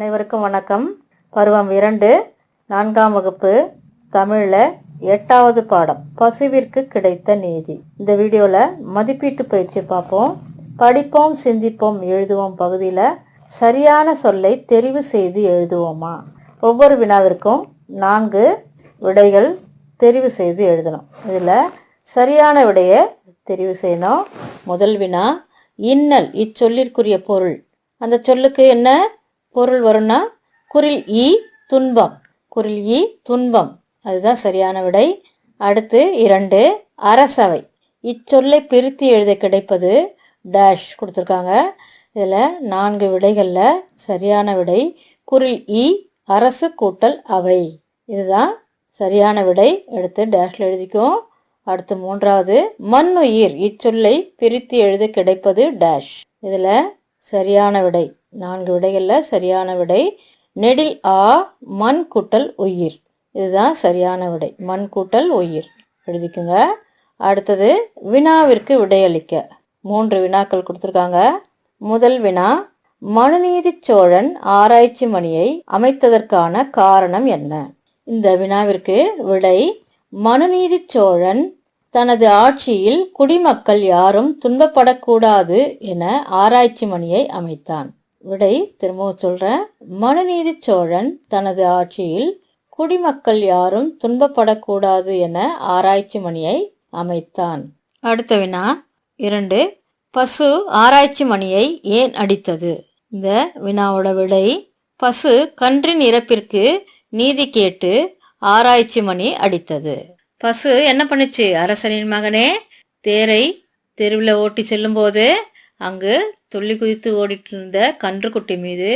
அனைவருக்கும் வணக்கம். பருவம் இரண்டு நான்காம் வகுப்பு தமிழில் எட்டாவது பாடம் பசுவிற்கு கிடைத்த நீதி. இந்த வீடியோவில் மதிப்பீட்டு பயிற்சி பார்ப்போம். படிப்போம் சிந்திப்போம் எழுதுவோம் பகுதியில் சரியான சொல்லை தெரிவு செய்து எழுதுவோமா? ஒவ்வொரு வினாவிற்கும் நான்கு விடைகள் தெரிவு செய்து எழுதணும். இதில் சரியான விடையை தெரிவு செய்யணும். முதல் வினா இன்னல் இச்சொல்லிற்குரிய பொருள். அந்த சொல்லுக்கு என்ன? பொருள் வரும்னா குரில் ஈ துன்பம். குரில் ஈ துன்பம். அதுதான் சரியான விடை. அடுத்து இரண்டு அரசவை. இச்சொல்லை பிரித்து எழுத கிடைப்பது டேஷ் கொடுத்துருக்காங்க. இதில் நான்கு விடைகளில் சரியான விடை. குரில் இ அரசு கூட்டல் அவை. இதுதான் சரியான விடை. எடுத்து டேஷில் எழுதிக்கும் அடுத்து மூன்றாவது மண்ணுயிர் இச்சொல்லை பிரித்து எழுத கிடைப்பது டேஷ் இதில் சரியான விடை. நான்கு விடைகளில் சரியான விடை. நெடில் ஆ மண் கூட்டல் உயிர். இதுதான் சரியான விடை. மண் கூட்டல் உயிர். எழுதிக்குங்க. அடுத்தது வினாவிற்கு விடையளிக்க. மூன்று வினாக்கள் கொடுத்துருக்காங்க. முதல் வினா மனுநீதி சோழன் ஆராய்ச்சி மணியை அமைத்ததற்கான காரணம் என்ன? இந்த வினாவிற்கு விடை மனுநீதி சோழன் தனது ஆட்சியில் குடிமக்கள் யாரும் துன்பப்படக்கூடாது என ஆராய்ச்சி மணியை அமைத்தான். விடை திரும்பவும் சொல்றேன். மனுநீதி சோழன் தனது ஆட்சியில் குடிமக்கள் யாரும் துன்பப்படக்கூடாது என ஆராய்ச்சி மணியை அமைத்தான். அடுத்த வினா இரண்டு. பசு ஆராய்ச்சி மணியை ஏன் அடித்தது? இந்த வினாவோட விடை பசு கன்றின் இறப்பிற்கு நீதி கேட்டு ஆராய்ச்சி மணி அடித்தது. பசு என்ன பண்ணுச்சு? அரசனின் மகனே தேரை தெருவில் ஓட்டி செல்லும்போது அங்கு துள்ளி குதித்து ஓடிட்டு இருந்த கன்றுக்குட்டி மீது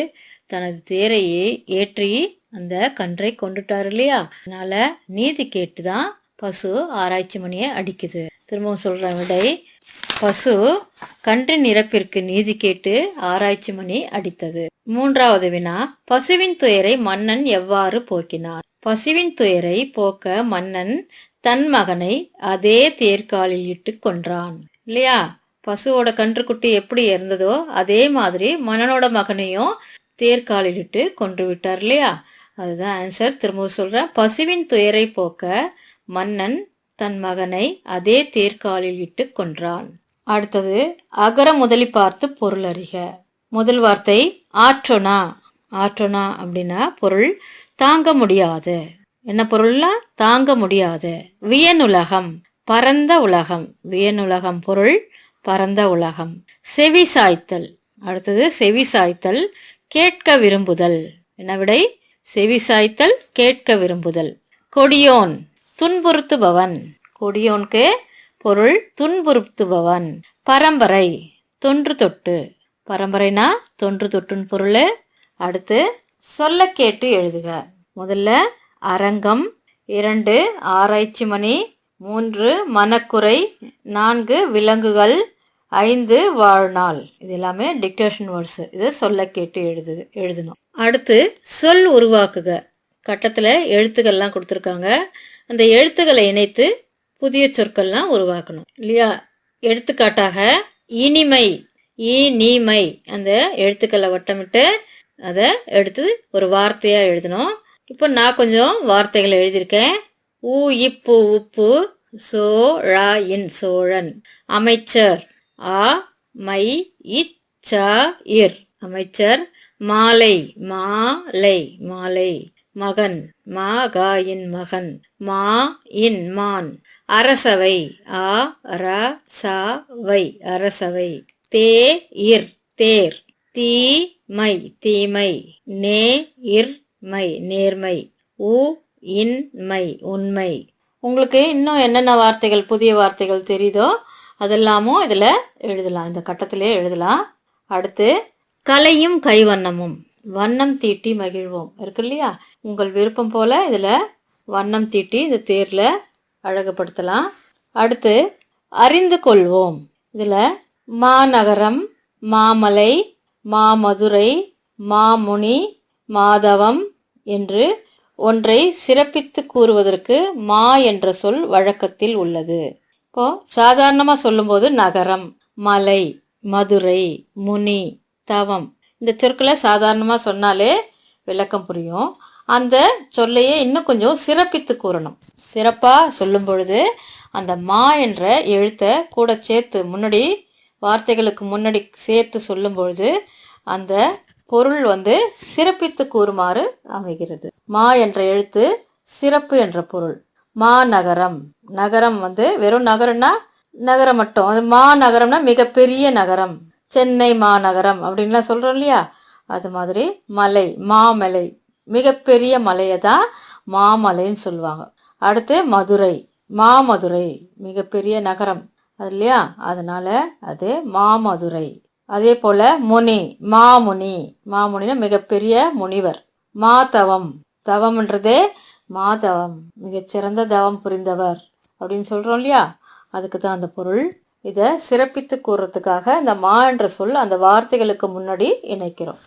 தனது தேரையை ஏற்றி அந்த கன்றை கொண்டுட்டார் இல்லையா? அதனால நீதி கேட்டு தான் பசு ஆராய்ச்சி மணியை அடிக்குது. திரும்பவும் சொல்ற விடை. பசு கன்றின் இறப்பிற்கு நீதி கேட்டு ஆராய்ச்சி மணி அடித்தது. மூன்றாவது வினா. பசுவின் துயரை மன்னன் எவ்வாறு போக்கினார் பசுவின் துயரை போக்க மன்னன் தன் மகனை அதே தேர்காலில் இட்டு கொன்றான். இல்லையா? பசுவோட கன்றுக்குட்டி எப்படி இறந்ததோ அதே மாதிரி மன்னனோட மகனையும் தேர்காலில் இட்டு கொன்று விட்டார் இல்லையா? அதுதான் ஆன்சர் திரும்ப சொல்றேன். பசுவின் துயரை போக்க மன்னன் தன் மகனை அதே தேர்காலில் இட்டு கொன்றான். அடுத்தது அகர முதலி பார்த்து பொருள் அறிக. முதல் வார்த்தை ஆற்றொனா. ஆற்றொனா அப்படின்னா பொருள் தாங்க முடியாது. என்ன பொருள்னா தாங்க முடியாது. வியனுலகம். பரந்த உலகம். வியனுலகம் பொருள் பரந்த உலகம். செவி சாய்த்தல். அடுத்தது செவி சாய்த்தல் கேட்க விரும்புதல். என்ன விடை? செவி சாய்த்தல் கேட்க விரும்புதல். கொடியோன். துன்புறுத்துபவன். கொடியோனுக்கு பொருள் துன்புறுத்துபவன். பரம்பரை. தொன்று தொட்டு. பரம்பரைனா தொன்று தொட்டுன்னு பொருள். அடுத்து சொல்ல கேட்டு எழுதுக. முதல்ல அரங்கம் இரண்டு ஆராய்ச்சி மணி மூன்று மனக்குறை நான்கு விலங்குகள் ஐந்து வாழ்நாள். இது எல்லாமே டிக்டேஷன் வேர்ட்ஸ் இது சொல்ல கேட்டு எழுது எழுதணும். அடுத்து சொல் உருவாக்குக. கட்டத்தில் எழுத்துக்கள்லாம் கொடுத்துருக்காங்க. அந்த எழுத்துக்களை இணைத்து புதிய சொற்கள்லாம் உருவாக்கணும். இல்லையா? எடுத்துக்காட்டாக இனிமை இனிமை. அந்த எழுத்துக்களை வட்டமிட்டு அதை எடுத்து ஒரு வார்த்தையாக எழுதணும். இப்போ நான் கொஞ்சம் வார்த்தைகளை எழுதியிருக்கேன். ஊ இப்பு உப்பு சோ ழா இன் சோழன். அமைச்சர் ஆ மை இச்ச இர். அமைச்சர் மாலை மாலை மாலை. மகன் மா காயின் மகன். மா இன் மான். அரசவை ஆ ர ச வை. அரசவை. தே இர் தேர். தீமை தீமை. நே இர் மை நேர்மை. உ இன்மை உண்மை. உங்களுக்கு இன்னும் என்னென்ன வார்த்தைகள் புதிய வார்த்தைகள் தெரியுதோ அதெல்லாமும் இதில் எழுதலாம். இந்த கட்டத்திலே எழுதலாம். அடுத்து கலையும் கைவண்ணமும். வண்ணம் தீட்டி மகிழ்வோம். இருக்கு இல்லையா? உங்கள் விருப்பம் போல் இதில் வண்ணம் தீட்டி இந்த தேரில் அழகுபடுத்தலாம். அடுத்து அறிந்து கொள்வோம். இதில் மாநகரம் மாமலை மாமதுரை மாமுனி மாதவம் என்று ஒன்றை சிறப்பித்து கூறுவதற்கு மா என்ற சொல் வழக்கத்தில் உள்ளது. இப்போ சாதாரணமாக சொல்லும்போது நகரம் மலை மதுரை முனி தவம். இந்த சொற்களை சாதாரணமாக சொன்னாலே விளக்கம் புரியும். அந்த சொல்லையே இன்னும் கொஞ்சம் சிறப்பித்து கூறணும். சிறப்பாக சொல்லும் பொழுது அந்த மா என்ற எழுத்தை கூட சேர்த்து முன்னாடி வார்த்தைகளுக்கு முன்னாடி சேர்த்து சொல்லும் பொழுது அந்த பொருள் வந்து சிறப்பித்து கூறுமாறு அமைகிறது. மா என்ற எழுத்து சிறப்பு என்ற பொருள். மா நகரம். நகரம் வந்து வெறும் நகரம்னா நகரம் மட்டும். அது மா நகரம்னா மிகப்பெரிய நகரம். சென்னை மாநகரம் அப்படின்லாம் சொல்றோம் இல்லையா? அது மாதிரி மலை மாமலை மிகப்பெரிய மலையை தான் மாமலைன்னு சொல்லுவாங்க. அடுத்து மதுரை. மாமதுரை மிகப்பெரிய நகரம். அது இல்லையா? அதனால அது மாமதுரை அதே போல முனி மாமுனி. மாமுனினா மிகப்பெரிய முனிவர். மாதவம். தவம்ன்றதே மாதவம். மிகச்சிறந்த தவம் புரிந்தவர் அப்படின்னு சொல்கிறோம் இல்லையா? அதுக்கு தான் அந்த பொருள். இதை சிறப்பித்து கூறுறதுக்காக இந்த மா என்ற சொல் அந்த வார்த்தைகளுக்கு முன்னாடி இணைக்கிறோம்.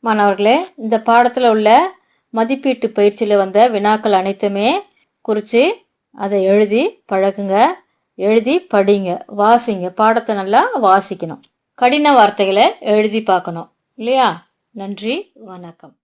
மாணவர்களே இந்த பாடத்தில் உள்ள மதிப்பீட்டு பயிற்சியில் வந்த வினாக்கள் அனைத்துமே குறித்து அதை எழுதி பழகுங்க. எழுதி படிங்க. வாசிங்க. பாடத்தை நல்லா வாசிக்கணும். கடின வார்த்தைகளை எழுதி பார்க்கணும். இல்லையா? நன்றி வணக்கம்.